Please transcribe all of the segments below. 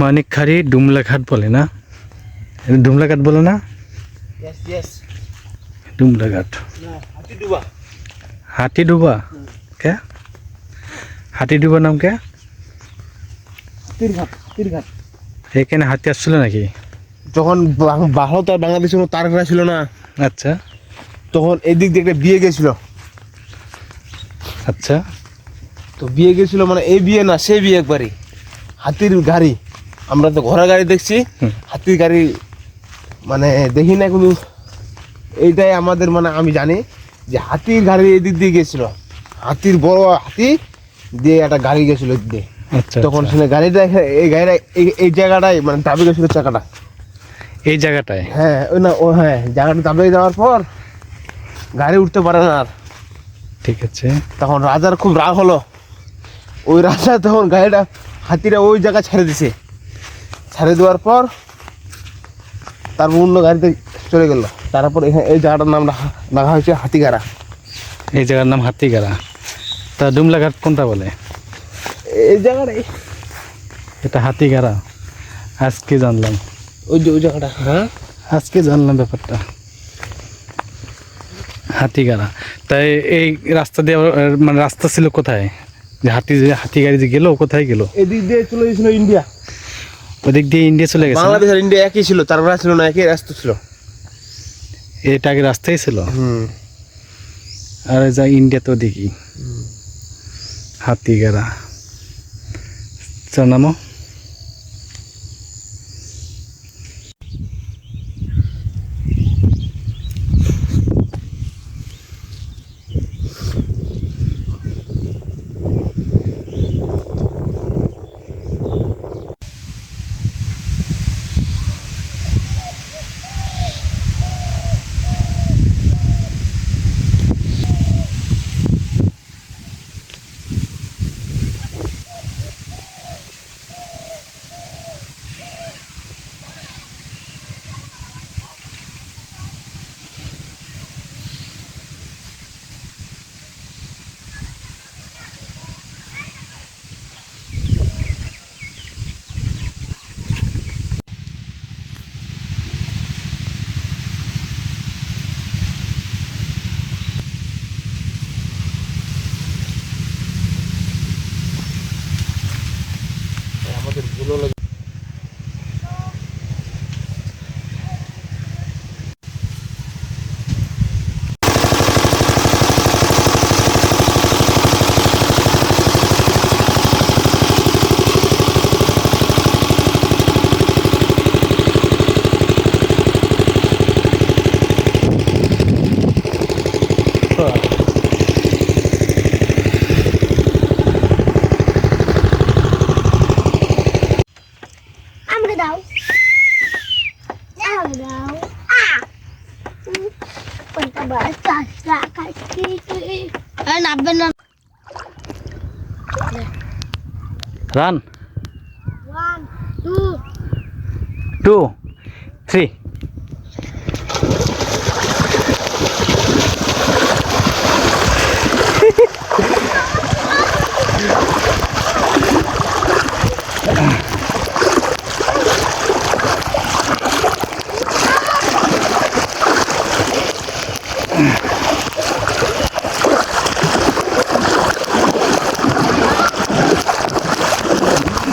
মানিকখাড়ি ডুমলাঘাট বলে না? ডুমলাঘাট বলে না? ডুমলাঘাট হাতি ডুবা। হাতি ডুবা? কে? হাতি ডুবা নাম কে? এখানে হাতি আসছিল নাকি? যখন ভারত আর বাংলাদেশের মধ্যে তারকা ছিল না? আচ্ছা। তখন এদিক দিয়ে একটা বিয়ে গেছিল। আচ্ছা। তো বিয়ে গেছিল মানে এই বিয়ে না সে বিয়ে একবারই হাতির গাড়ি। আমরা তো ঘোড়া গাড়ি দেখছি। হাতির গাড়ি মানে দেখি না কিন্তু এইটাই আমাদের মানে আমি জানি যে হাতির গাড়ি এদিক দিয়ে গেছিল। হাতির বড় হাতি দিয়ে একটা গাড়ি গেছিল দিয়ে। আচ্ছা তখন আচ্ছা। সেখানে গাড়িটা এই গাড়িটা এই- এই জায়গাটাই মানে দাবি গেছিল চাকাটা। এই জায়গাটায়? হ্যাঁ ওই না ও হ্যাঁ জায়গাটা দাবি যাওয়ার পর গাড়ি উঠতে পারে না আর। ঠিক আছে। তখন রাজার খুব রাগ হলো। ওই রাজা তখন গাড়িটা হাতিটা ওই জায়গা ছেড়ে দিছে। ছেড়ে দেওয়ার পর তারপর অন্য গাড়িতে চলে গেল। তারপর এখানে এই জায়গাটার নাম রাখা রাখা হয়েছে হাতিগাড়া। এই জায়গার নাম হাতিগাড়া। তা ডুমলাঘাট কোনটা বলে? এই জায়গাটাই। এটা হাতিগাড়া। আজকে জানলাম। ওই যে ওই জায়গাটা হ্যাঁ? আজকে জানলাম ব্যাপারটা। হাতিগাড়া। তাই এই রাস্তা দিয়ে মানে রাস্তা ছিল কোথায়? যে হাতি যে হাতি গাড়ি যে গেলো কোথায় গেলো? এদিক দিয়ে চলে গেছিল ইন্ডিয়া। ওদিক দিয়ে ইন্ডিয়া চলে গেছে বাংলাদেশ আর ইন্ডিয়া একই ছিল তার ছিল না একই রাস্তা ছিল। এটা আগে রাস্তাই ছিল? হুম। আর যা ইন্ডিয়া তো দেখি হাতিগাড়া। তার নামও আমাদের আর নামবেন না। Run one two two three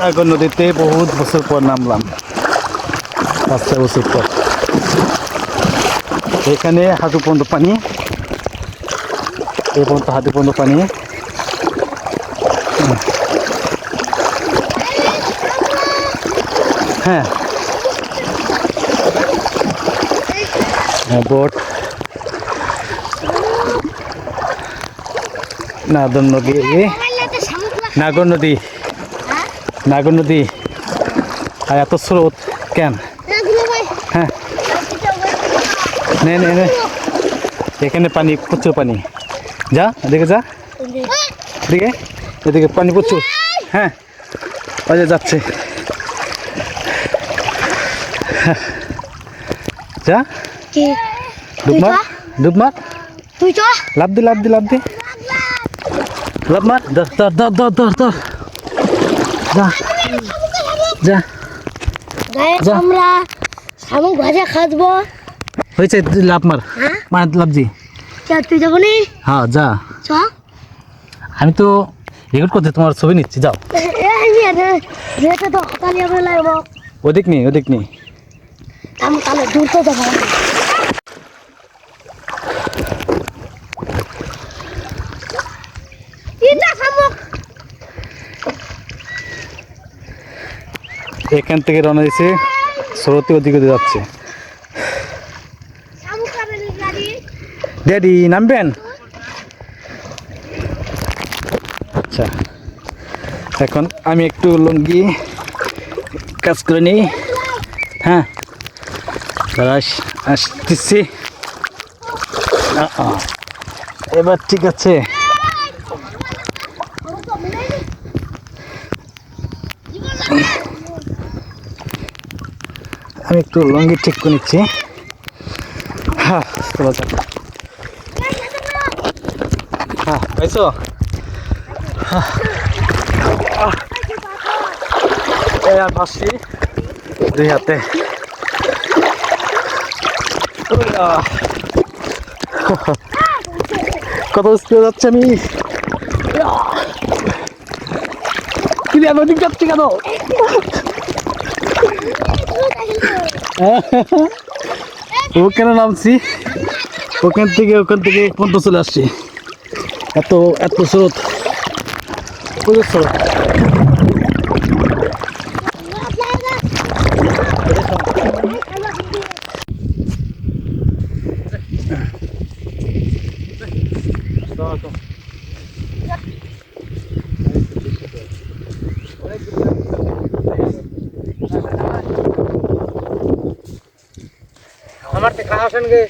Nagar নদীতে বহুত বছর পর নামলাম। পাঁচ ছয় বছর পর। এখানে হাঁটু পর্যন্ত পানি। এই পর্যন্ত হাঁটু পর্যন্ত পানি। হ্যাঁ। হ্যাঁ বোট। নাদন নদী। নাগর নদী। নাগর নদী আর এত স্রোত, কেন? হ্যাঁ। নে নে এখানে পানি, প্রচুর পানি। যা, এদিকে যা। এদিকে এদিকে পানি প্রচুর। হ্যাঁ। ওই যাচ্ছে। হ্যাঁ। যা। ডুব মার ডুব মার লাভ দি লাভ দি লাভ দি। লাভ মার। ধর ধর ধর ধর ধর। যা। যা। যা। আমরা শামুক ভাজা খাব হয়েছে লাভ মার। হ্যাঁ? মার লাভ জি। তুই যাব নি? হ্যাঁ যা। আমি তো রেকর্ড করতে তোমার ছবি নিচ্ছি যাও। ওদিক নেই ওদিক নেই দূর তো যাব তিনটা শামুক এখান থেকে রওনা দিয়েছে। স্রোতে ওদিকে যাচ্ছে। ড্যাডি, নামবেন? আচ্ছা। এখন আমি একটু লুঙ্গি কাজ করে নিই। হ্যাঁ। আসতেছি। এবার ঠিক আছে। আমি একটু লুঙ্গি ঠিক করে নিচ্ছি। হ্যাঁ হ্যাঁ পাইছো? হ্যাঁ। আর ভাসছি দুই হাতে। কত স্পিড যাচ্ছে আমি? কি রে, আমি ওদিক যাচ্ছি কেন? ও কেন নামছি? ওখান থেকে ওখান থেকে পর্যন্ত চলে আসছি। এত এত স্রোত। স্রোত। আমার তো খাওয়া আসেন গে।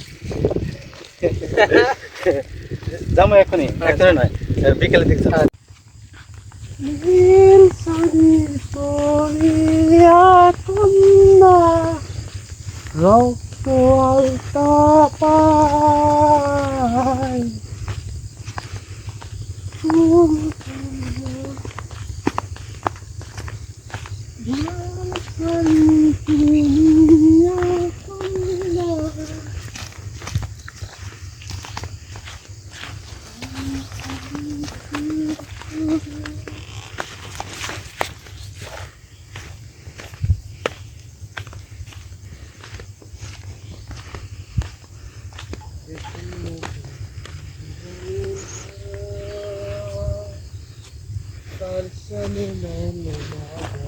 যাব এখনই এখনই নয় বিকেলে দেখছি No, no, no, no.